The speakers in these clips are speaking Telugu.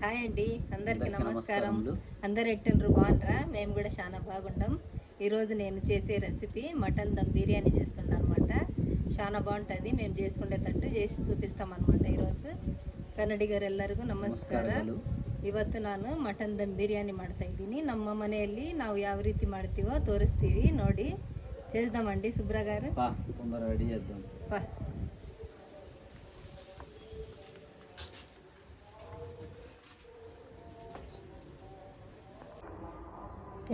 హాయ్ అండి అందరికి అందరికీ నమస్కారం నమస్కారములు. అందరు ఎట్టిండ్రు బాగుండ్రా మేము కూడా చాలా బాగుంటాం ఈరోజు నేను చేసే రెసిపీ మటన్ దమ్ బిర్యానీ చేస్తుండ అనమాట చాలా బాగుంటుంది మేము చేసుకునేటట్టు చేసి చూపిస్తాం అనమాట ఈరోజు ಕನ್ನಡಿಗರು ಎಲ್ಲರಿಗೂ ನಮಸ್ಕಾರ ನಮಸ್ಕಾರಗಳು. ಇವತ್ತು ನಾನು ಮಟನ್ ದಮ್ ಬಿರಿಯಾನಿ ಮಾಡ್ತಾ ಇದ್ದೀನಿ ನಮ್ಮ ಮನೆಯಲ್ಲಿ ನಾವು ಯಾವ ರೀತಿ ಮಾಡ್ತೀವೋ ತೋರಿಸ್ತೀವಿ ನೋಡಿ చేద్దామండి సుబ్రా గారు పా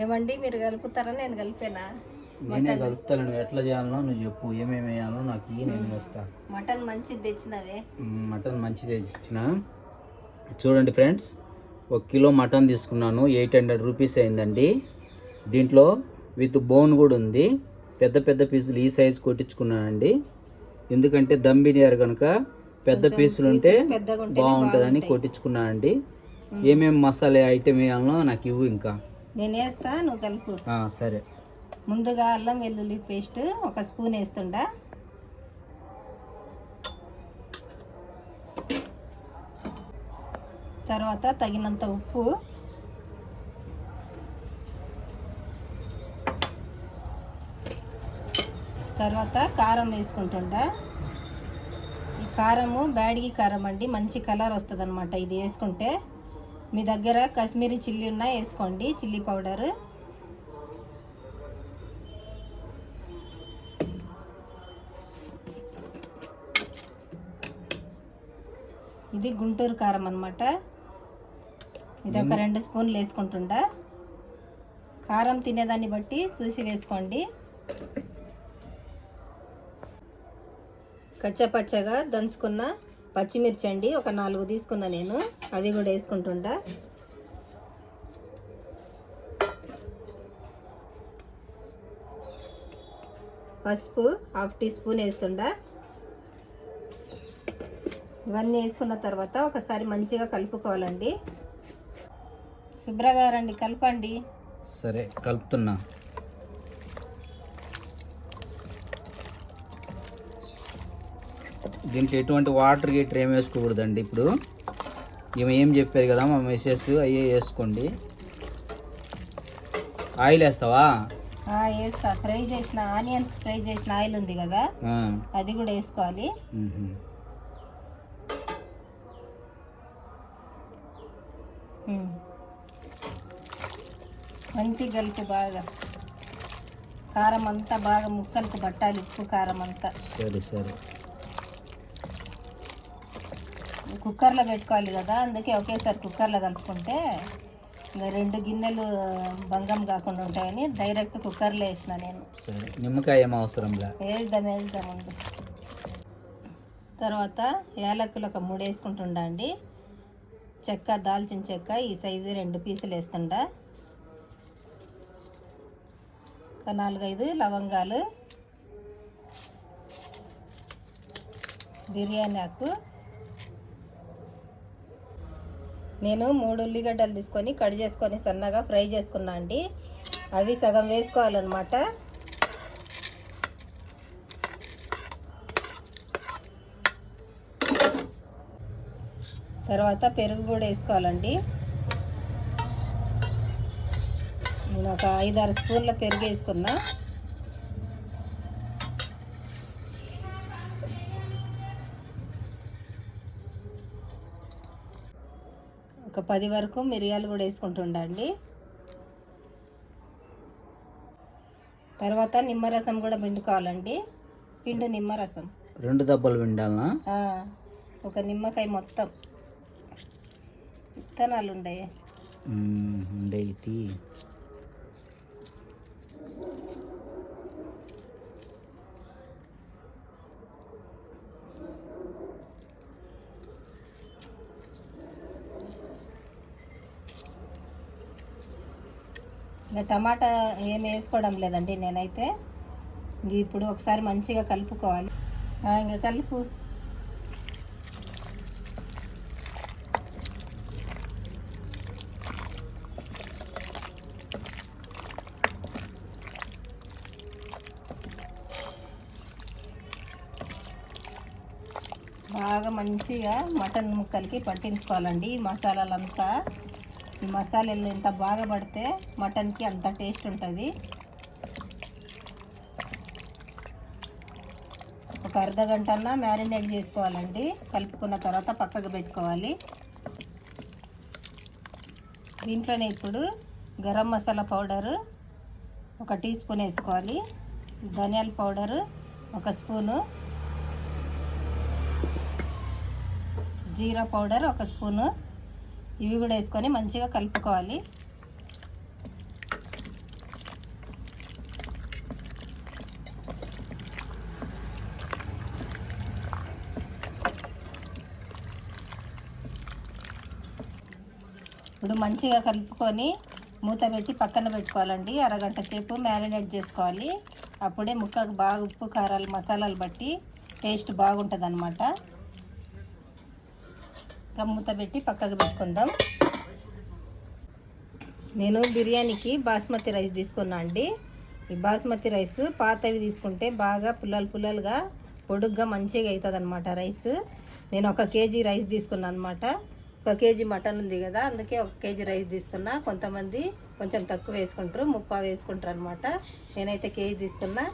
ఏమండి మీరు కలుపుతారా? నేను కలిపానా? నేనే కలుపుతాను నువ్వు ఎట్లా చేయాలో నువ్వు చెప్పు. ఏమేమి వేయాలో నాకు ఇయ్యి నేను వేస్తా మటన్ మంచిది తెచ్చినవే. మటన్ మంచిదే ఇచ్చిన చూడండి ఫ్రెండ్స్ ఒక కిలో మటన్ తీసుకున్నాను. ఎయిట్ హండ్రెడ్ రూపీస్ అయిందండి. దీంట్లో విత్ బోన్ కూడా ఉంది. పెద్ద పెద్ద పీసులు ఈ సైజు కొట్టించుకున్నానండి. ఎందుకంటే దమ్ బిర్యానీ కనుక పెద్ద పీసులు ఉంటే బాగుంటుందని కొట్టించుకున్నానండి. ఏమేమి మసాలా ఐటెం వేయాలో నాకు ఇవ్వు ఇంకా. నేను వేస్తా నువ్వు కలుపు. సరే. ముందుగా అల్లం వెల్లుల్లి పేస్ట్ ఒక స్పూన్ వేస్తుండా. తర్వాత తగినంత ఉప్పు. తర్వాత కారం వేసుకుంటుండా. ఈ కారము బ్యాడిగి కారం అండి మంచి కలర్ వస్తుంది అనమాట ఇది వేసుకుంటే. మీ దగ్గర కాశ్మీరీ చిల్లీ ఉన్నా వేసుకోండి చిల్లీ పౌడర్. ఇది గుంటూరు కారం అనమాట ఇది ఒక రెండు స్పూన్లు వేసుకుంటుండా. కారం తినేదాన్ని బట్టి చూసి వేసుకోండి. కచ్చపచ్చగా దంచుకున్న పచ్చిమిర్చి అండి ఒక నాలుగు తీసుకున్నా నేను. అవి కూడా వేసుకుంటుంటా. పసుపు హాఫ్ టీ స్పూన్ వేస్తుండా ఇవన్నీ వేసుకున్న తర్వాత ఒకసారి మంచిగా కలుపుకోవాలండి. శుభ్రగారండి కలపండి. సరే కలుపుతున్నా. దీంట్లో ఎటువంటి వాటర్ గీటర్ ఏం వేసుకోకూడదండి ఇప్పుడు. ఈమె ఏం చెప్పేది కదా మా మెసేజ్ అయ్యే వేసుకోండి. ఆయిల్ వేస్తావా? వేస్తా. ఫ్రై చేసిన ఆనియన్స్ ఫ్రై చేసిన ఆయిల్ ఉంది కదా అది కూడా వేసుకోవాలి. మంచి కలుపు బాగా. కారం అంతా బాగా ముక్కలకు పట్టాలి ఉప్పు కారం అంతా. సరే సరే. కుక్కర్లో పెట్టుకోవాలి కదా అందుకే ఒకేసారి కుక్కర్లో కలుపుకుంటే ఇంకా రెండు గిన్నెలు బంగం కాకుండా ఉంటాయని డైరెక్ట్ కుక్కర్లో వేసిన నేను. సరే నిమ్మకాయ ఏం అవసరంలే వేద్దాం వేద్దాం ఉండు తర్వాత యాలక్కులు ఒక మూడు వేసుకుంటుండా అండి. చెక్క దాల్చిన చెక్క ఈ సైజు రెండు పీసులు వేస్తుండా. ఒక నాలుగైదు లవంగాలు బిర్యానీ ఆకు నేను మూడు ఉల్లిగడ్డలు తీసుకొని కట్ చేసుకొని సన్నగా ఫ్రై చేసుకున్నా అండి. అవి సగం వేసుకోవాలన్నమాట. తర్వాత పెరుగు కూడా వేసుకోవాలండి. నేను ఒక ఐదారు స్పూన్ల పెరుగు వేసుకున్నా. పది వరకు మిరియాలు కూడా వేసుకుంటుండండి. తర్వాత నిమ్మరసం కూడా పిండుకోవాలండి. పిండు నిమ్మరసం. రెండు దెబ్బలు విండాలనా ఆ, ఒక నిమ్మకాయ మొత్తం. విత్తనాలు ఉండే మ్, టమాటా ఏం వేసుకోవడం లేదండి నేనైతే. ఇంక ఇప్పుడు ఒకసారి మంచిగా కలుపుకోవాలి. ఇంకా కలుపు. బాగా మంచిగా మటన్ ముక్కలకి పట్టించుకోవాలండి ఈ మసాలాలంతా. ఈ మసాలాలు ఎంత బాగా పడితే మటన్కి అంత టేస్ట్ ఉంటుంది. ఒక అర్ధ గంట మ్యారినేట్ చేసుకోవాలండి. కలుపుకున్న తర్వాత పక్కకు పెట్టుకోవాలి. దీంట్లోనే ఇప్పుడు గరం మసాలా పౌడరు ఒక టీ స్పూన్ వేసుకోవాలి. ధనియాల పౌడరు ఒక స్పూను. జీరా పౌడర్ ఒక స్పూను. ఇవి కూడా వేసుకొని మంచిగా కలుపుకోవాలి. ఇప్పుడు మంచిగా కలుపుకొని మూత పెట్టి పక్కన పెట్టుకోవాలండి. అరగంట సేపు మ్యారినేట్ చేసుకోవాలి. అప్పుడే ముక్కకు బాగా ఉప్పు కారాలు మసాలాలు బట్టి టేస్ట్ బాగుంటుంది మూత పెట్టి పక్కకు పెట్టుకుందాం. నేను బిర్యానీకి బాస్మతి రైస్ తీసుకున్నా అండి. ఈ బాస్మతి రైస్ పాతవి తీసుకుంటే బాగా పుల్లలు పుల్లలుగా పొడుగ్గా మంచిగా అవుతుంది అనమాట రైస్. నేను ఒక కేజీ రైస్ తీసుకున్నాను అనమాట ఒక కేజీ మటన్ ఉంది కదా అందుకే ఒక కేజీ రైస్ తీసుకున్నా. కొంతమంది కొంచెం తక్కువ వేసుకుంటారు ముప్పా వేసుకుంటారు అనమాట నేనైతే కేజీ తీసుకున్నా.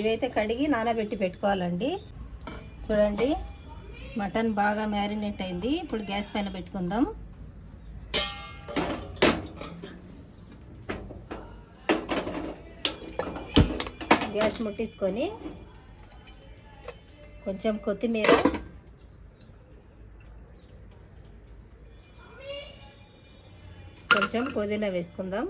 ఇవైతే కడిగి నానబెట్టి పెట్టుకోవాలండి. చూడండి. మటన్ బాగా మ్యారినేట్ అయింది. ఇప్పుడు గ్యాస్ పైన పెట్టుకుందాం. గ్యాస్ ముట్టించుకొని కొంచెం కొత్తిమీర కొంచెం పుదీనా వేసుకుందాం.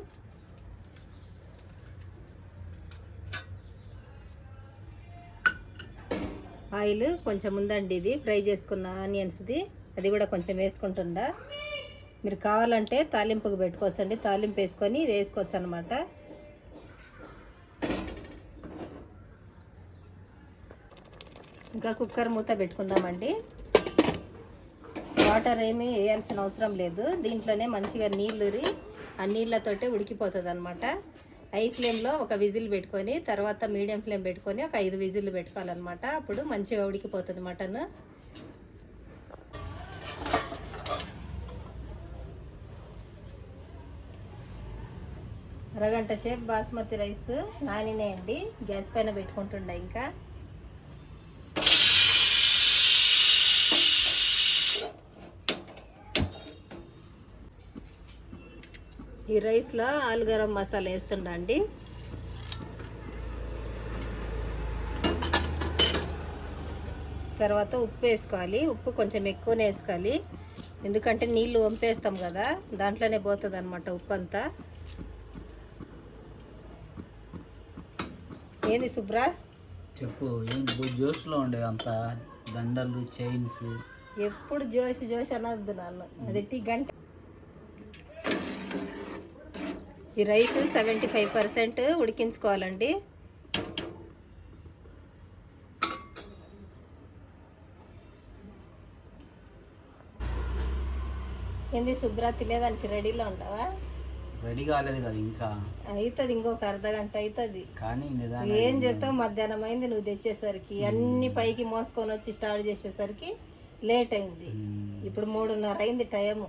ఆయిల్ కొంచెం ఉందండి ఇది. ఫ్రై చేసుకున్న ఆనియన్స్ది అది కూడా కొంచెం వేసుకుంటుందా మీరు కావాలంటే తాలింపుకు పెట్టుకోవచ్చు అండి తాలింపు వేసుకొని ఇది వేసుకోవచ్చు అనమాట ఇంకా కుక్కర్ మూత పెట్టుకుందామండి. వాటర్ ఏమీ వేయాల్సిన అవసరం లేదు. దీంట్లోనే మంచిగా నీళ్ళురి ఆ నీళ్ళతోటే ఉడికిపోతుంది అనమాట హై ఫ్లేమ్లో ఒక విజిల్ పెట్టుకొని తర్వాత మీడియం ఫ్లేమ్ పెట్టుకొని ఒక ఐదు విజిల్లు పెట్టుకోవాలన్నమాట. అప్పుడు మంచిగా ఉడికిపోతుంది మటన్. అరగంట సేపు బాస్మతి రైస్ నానినాయండి. గ్యాస్ పైన పెట్టుకుంటుండే ఇంకా. ఈ రైస్లో ఆలుగరం మసాలా వేస్తుండండి. తర్వాత ఉప్పు వేసుకోవాలి. ఉప్పు కొంచెం ఎక్కువనే వేసుకోవాలి. ఎందుకంటే నీళ్ళు వంపేస్తాం కదా దాంట్లోనే పోతుంది అనమాట ఉప్పు అంతా ఏంది శుభ్రా చెప్పు జోష్లో ఉండే అంత దండలు చైన్స్. ఎప్పుడు జోసి జోసి అనొద్దు నన్ను. అది గంట ఈ రైస్ సెవెంటీ ఫైవ్ పర్సెంట్ ఉడికించుకోవాలండి. ఏంది శుభ్ర తినేదానికి రెడీలో ఉంటావా రెడీ కాలేదు కదా ఇంకా. అవుతుంది ఇంకొక అర్ధ గంట అవుతుంది కానీ ఏం చేస్తావు? మధ్యాహ్నం అయింది నువ్వు తెచ్చేసరికి అన్ని పైకి మోసుకొని వచ్చి స్టార్ట్ చేసేసరికి లేట్ అయింది. ఇప్పుడు మూడున్నర అయింది టైము.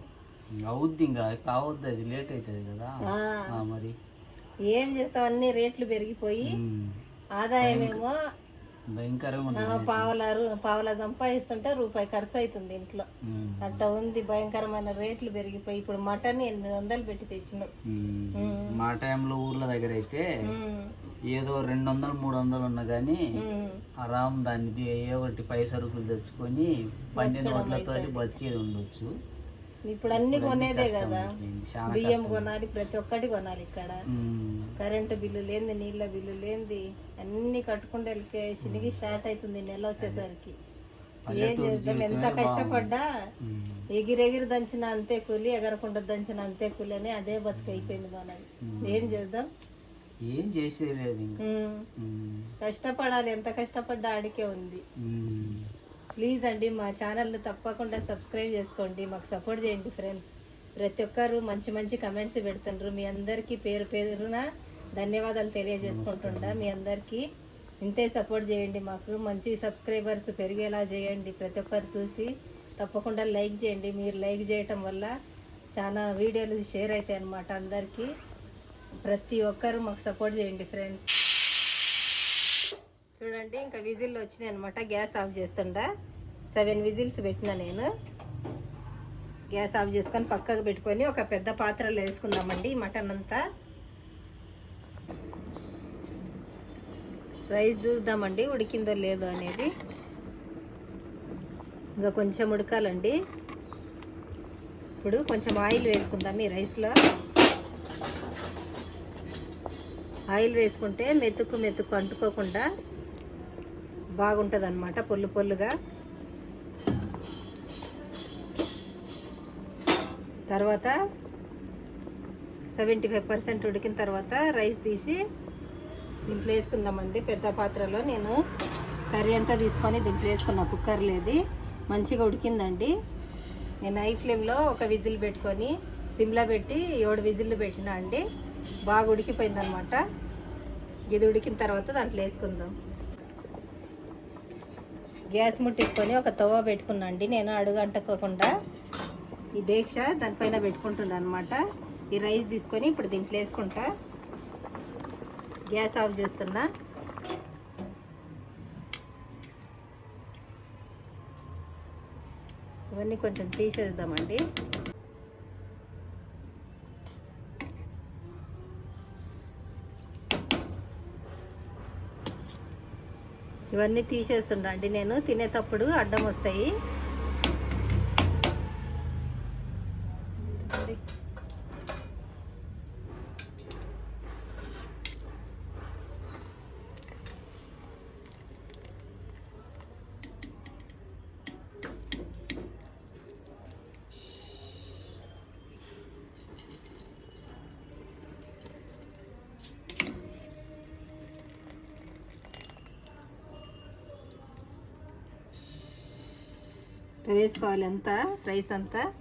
అవుద్ది ఇంకా కావద్దు అది లేట్ అవుతుంది కదా. ఆ, మరి. ఏం చేస్తావు? అన్ని రేట్లు పెరిగిపోయి ఆదాయం ఏమో భయంకరంగా ఆ, ఉంటుంది పావలారు పావలా సంపాదిస్తుంటే రూపాయి ఖర్చు అవుతుంది ఇంట్లో. ఉమ్, అట్లా ఉంది భయంకరమైన రేట్లు పెరిగిపోయి. ఇప్పుడు మటన్ ఎనిమిది వందలు పెట్టి తెచ్చినావు ఉమ్. మా టైంలో ఊర్ల దగ్గర అయితే ఉమ్, ఏదో రెండు వందలు మూడు వందలు ఉన్నా కానీ ఉమ్. ఆరాం దాన్ని ది- ఏ ఒకటి పై సరుకులు తెచ్చుకొని పండిన వడ్లతో బతికేది ఉండొచ్చు. ఇప్పుడు అన్ని కొనేదే కదా. బియ్యం కొనాలి ప్రతి ఒక్కటి కొనాలి ఇక్కడ. కరెంటు బిల్లు లేనిది నీళ్ళ బిల్లు లేనిది అన్ని కట్టుకుంటే శనికి స్టార్ట్ అవుతుంది నెల వచ్చేసరికి. ఏం చేద్దాం? ఎంత కష్టపడ్డా? ఎగిరెగిరి దంచిన అంతే కూలి ఎగరకుండా దంచిన అంతే కూలి అని అదే బతుకు అయిపోయింది మనది ఏం చేద్దాం? ఏం చేసేది కష్టపడాలి. ఎంత కష్టపడ్డా ఆడికే ఉంది. ప్లీజ్ అండి మా ఛానల్ని తప్పకుండా సబ్స్క్రైబ్ చేసుకోండి. మాకు సపోర్ట్ చేయండి ఫ్రెండ్స్. ప్రతి ఒక్కరు మంచి మంచి కమెంట్స్ పెడుతుండ్రు. మీ అందరికీ పేరు పేరున ధన్యవాదాలు తెలియజేసుకుంటుండా మీ అందరికీ ఇంతే సపోర్ట్ చేయండి మాకు. మంచి సబ్స్క్రైబర్స్ పెరిగేలా చేయండి. ప్రతి ఒక్కరు చూసి తప్పకుండా లైక్ చేయండి. మీరు లైక్ చేయటం వల్ల చాలా వీడియోలు షేర్ అవుతాయి అన్నమాట అందరికీ. ప్రతి ఒక్కరు మాకు సపోర్ట్ చేయండి ఫ్రెండ్స్. చూడండి ఇంకా విజిల్ వచ్చినాయి అనమాట గ్యాస్ ఆఫ్ చేస్తుండా. సెవెన్ విజిల్స్ పెట్టిన నేను. గ్యాస్ ఆఫ్ చేసుకొని పక్కకు పెట్టుకొని ఒక పెద్ద పాత్రలో వేసుకుందామండి మటన్ అంతా. రైస్ చూద్దామండి ఉడికిందో లేదో అనేది. ఇంకా కొంచెం ఉడకాలండి. ఇప్పుడు కొంచెం ఆయిల్ వేసుకుందాం ఈ రైస్లో. ఆయిల్ వేసుకుంటే మెతుకు మెతుకు అంటుకోకుండా బాగుంటుంది అనమాట పొల్లు పొల్లుగా. తర్వాత సెవెంటీ ఫైవ్ పర్సెంట్ ఉడికిన తర్వాత రైస్ తీసి దీంట్లో వేసుకుందామండి. పెద్ద పాత్రలో నేను కర్రీ అంతా తీసుకొని దీంట్లో వేసుకున్న కుక్కర్ లేది మంచిగా ఉడికిందండి. నేను హై ఫ్లేమ్లో ఒక విజిల్ పెట్టుకొని సిమ్లా పెట్టి ఏడు విజిల్లు పెట్టినా అండి. బాగా ఉడికిపోయిందనమాట ఇది ఉడికిన తర్వాత దాంట్లో వేసుకుందాం. గ్యాస్ ముట్టించుకొని ఒక తవ్వ పెట్టుకున్నాండి నేను అడుగు అంటుకోకుండా ఈ దీక్ష దానిపైన పెట్టుకుంటున్నాను అనమాట ఈ రైస్ తీసుకొని ఇప్పుడు దీంట్లో వేసుకుంటా. గ్యాస్ ఆఫ్ చేస్తున్నా. ఇవన్నీ కొంచెం తీసేద్దామండి. ఇవన్నీ తీసేస్తుంటా అండి నేను. తినేటప్పుడు అడ్డం వస్తాయి. వేసుకోవాలి అంతా రైస్ అంతా.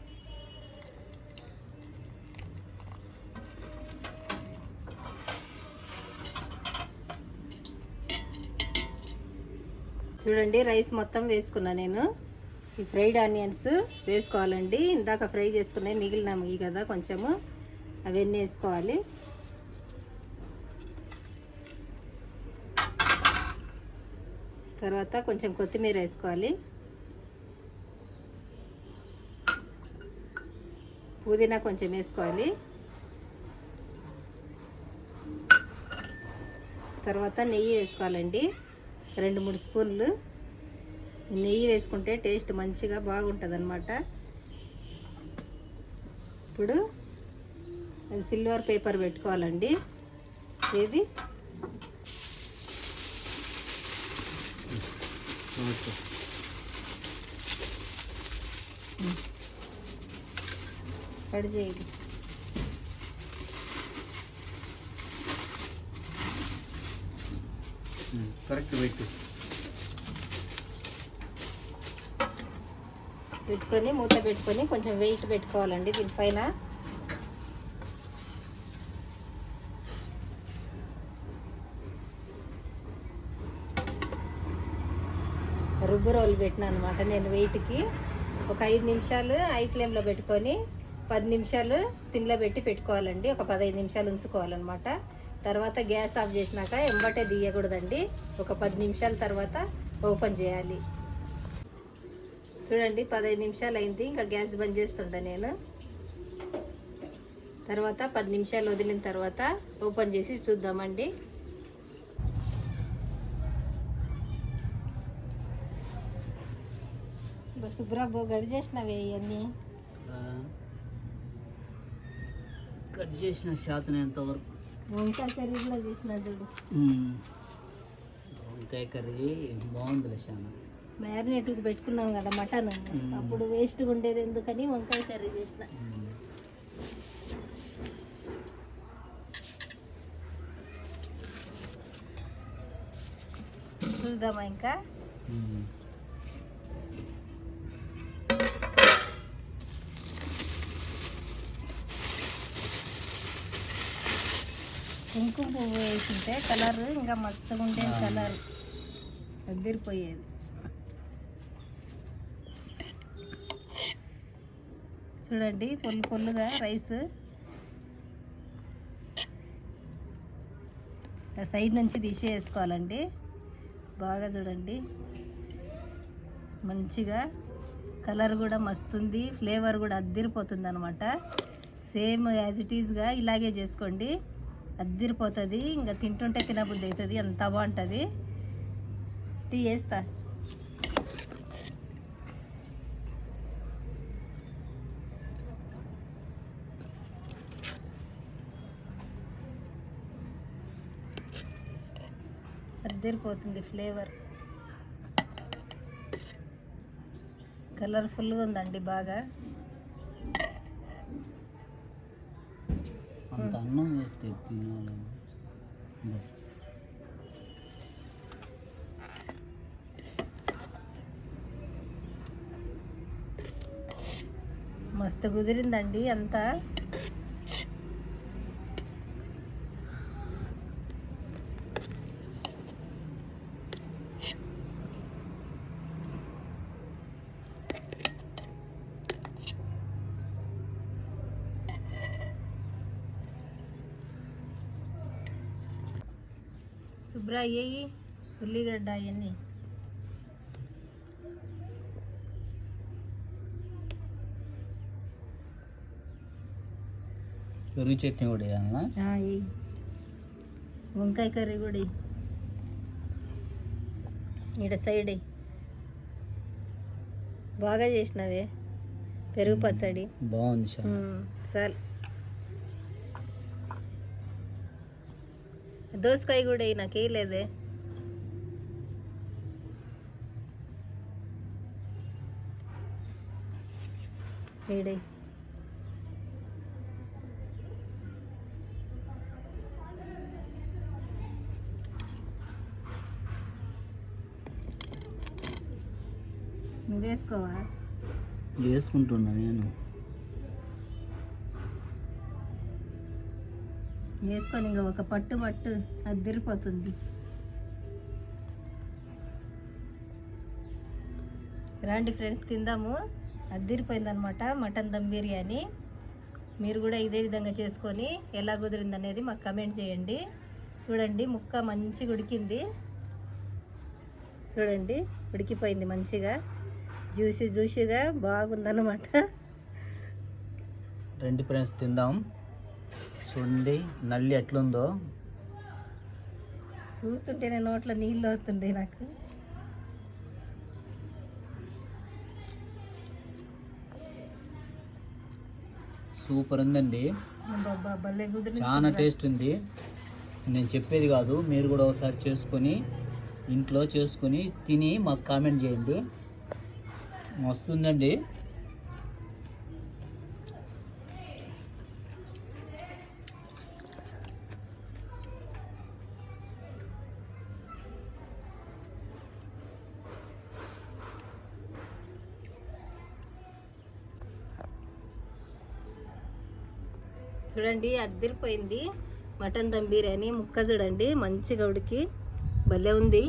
చూడండి రైస్ మొత్తం వేసుకున్నా నేను. ఈ ఫ్రైడ్ ఆనియన్స్ వేసుకోవాలండి. ఇందాక ఫ్రై చేసుకున్నాయి మిగిలినవి కదా కొంచెము. అవన్నీ వేసుకోవాలి. తర్వాత కొంచెం కొత్తిమీర వేసుకోవాలి. పుదీనా కొంచెం వేసుకోవాలి. తర్వాత నెయ్యి వేసుకోవాలండి. రెండు మూడు స్పూన్లు. నెయ్యి వేసుకుంటే టేస్ట్ మంచిగా బాగుంటుంది అనమాట ఇప్పుడు సిల్వర్ పేపర్ పెట్టుకోవాలండి. ఏది? ఓకే. కట్ చేయండి. కరెక్ట్ పెట్టు పెట్టుకొని మూత పెట్టుకొని కొంచెం వెయిట్ పెట్టుకోవాలండి దీనిపైన. రుబ్బు రోలు పెట్టిన అనమాట నేను వెయిట్కి ఒక ఐదు నిమిషాలు హై ఫ్లేమ్లో పెట్టుకొని పది నిమిషాలు సిమ్లో పెట్టి పెట్టుకోవాలండి. ఒక పదహైదు నిమిషాలు ఉంచుకోవాలన్నమాట. తర్వాత గ్యాస్ ఆఫ్ చేసినాక ఎంబటే తీయకూడదండి. ఒక పది నిమిషాల తర్వాత ఓపెన్ చేయాలి. చూడండి పదహైదు నిమిషాలు అయింది. ఇంకా గ్యాస్ బంద్ చేస్తుంటా నేను. తర్వాత పది నిమిషాలు వదిలిన తర్వాత ఓపెన్ చేసి చూద్దామండి. శుభ్రబ్బో గడి చేసినవే ఇవన్నీ కట్ చేసిన శాతం ఎంతవరకు? వంకాయ కర్రీ కూడా చేసిన చూడు. వంకాయ కర్రీ బాగుందిలే చాలా మ్యారినేట్కి పెట్టుకున్నాం కదా మటన్. అప్పుడు వేస్ట్గా ఉండేది ఎందుకని వంకాయ కర్రీ చేసిన. చూద్దామా ఇంకా? కుంకుమ పువ్వు వేసింటే కలర్ ఇంకా మస్తుగా ఉండేది ఆ. కలర్. అద్దరిపోయేది చూడండి పొల్లు పొల్లుగా రైస్. సైడ్ నుంచి తీసేసుకోవాలండి. బాగా చూడండి. మంచిగా కలర్ కూడా మస్తుంది ఫ్లేవర్ కూడా అద్దిరిపోతుంది అనమాట సేమ్ యాజ్ ఇట్ ఈజ్గా ఇలాగే చేసుకోండి. అద్దిరిపోతుంది ఇంకా తింటుంటే తినబుద్ధి అవుతుంది అంత బాగుంటుంది టీ వేస్తా అద్దరిపోతుంది ఫ్లేవర్. కలర్ఫుల్గా ఉందండి బాగా అంత అన్నం వేస్తే తినాలి మస్తు కుదిరిందండి అంతా. శుభ్ర అయ్యి ఉల్లిగడ్డ అవన్నీ. పెరుగు చట్నీ కూడా. వంకాయ కర్రీ కూడా. ఈడ సైడ్. బాగా చేసినవే. పెరుగు పచ్చడి. బాగుంది చాలా. దోసకాయ కూడా నాకు వేయలేదే. వేడే నువ్వు వేసుకోవా? వేసుకుంటున్నా నేను. వేసుకొని ఇంకా ఒక పట్టు పట్టు అద్దరిపోతుంది రండి ఫ్రెండ్స్ తిందాము. అద్దరిపోయిందనమాట మటన్ దమ్ బిర్యానీ. మీరు కూడా ఇదే విధంగా చేసుకొని ఎలా కుదిరింది అనేది మాకు కమెంట్ చేయండి. చూడండి ముక్క మంచిగా ఉడికింది. చూడండి ఉడికిపోయింది మంచిగా. జ్యూసీ జ్యూసీగా బాగుందన్నమాట. రెండు ఫ్రెండ్స్ తిందాం. చూడండి నల్లి ఎట్లుందో. చూస్తుంటేనే నోట్లో నీళ్ళు వస్తుండే నాకు. సూపర్ ఉందండి. చాలా టేస్ట్ ఉంది. నేను చెప్పేది కాదు మీరు కూడా ఒకసారి చేసుకొని ఇంట్లో చేసుకొని తిని మాకు కామెంట్ చేయండి. మస్తుందండి. చూడండి అద్దరిపోయింది. మటన్ దమ్ బిర్యానీ ముక్క చూడండి మంచిగా ఉడికి. భలే ఉంది.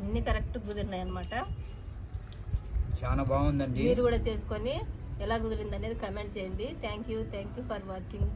అన్ని కరెక్ట్ కుదిరినాయి అనమాట చాలా బాగుందండి. మీరు కూడా చేసుకొని ఎలా కుదిరింది అనేది కమెంట్ చేయండి. Thank you thank you for watching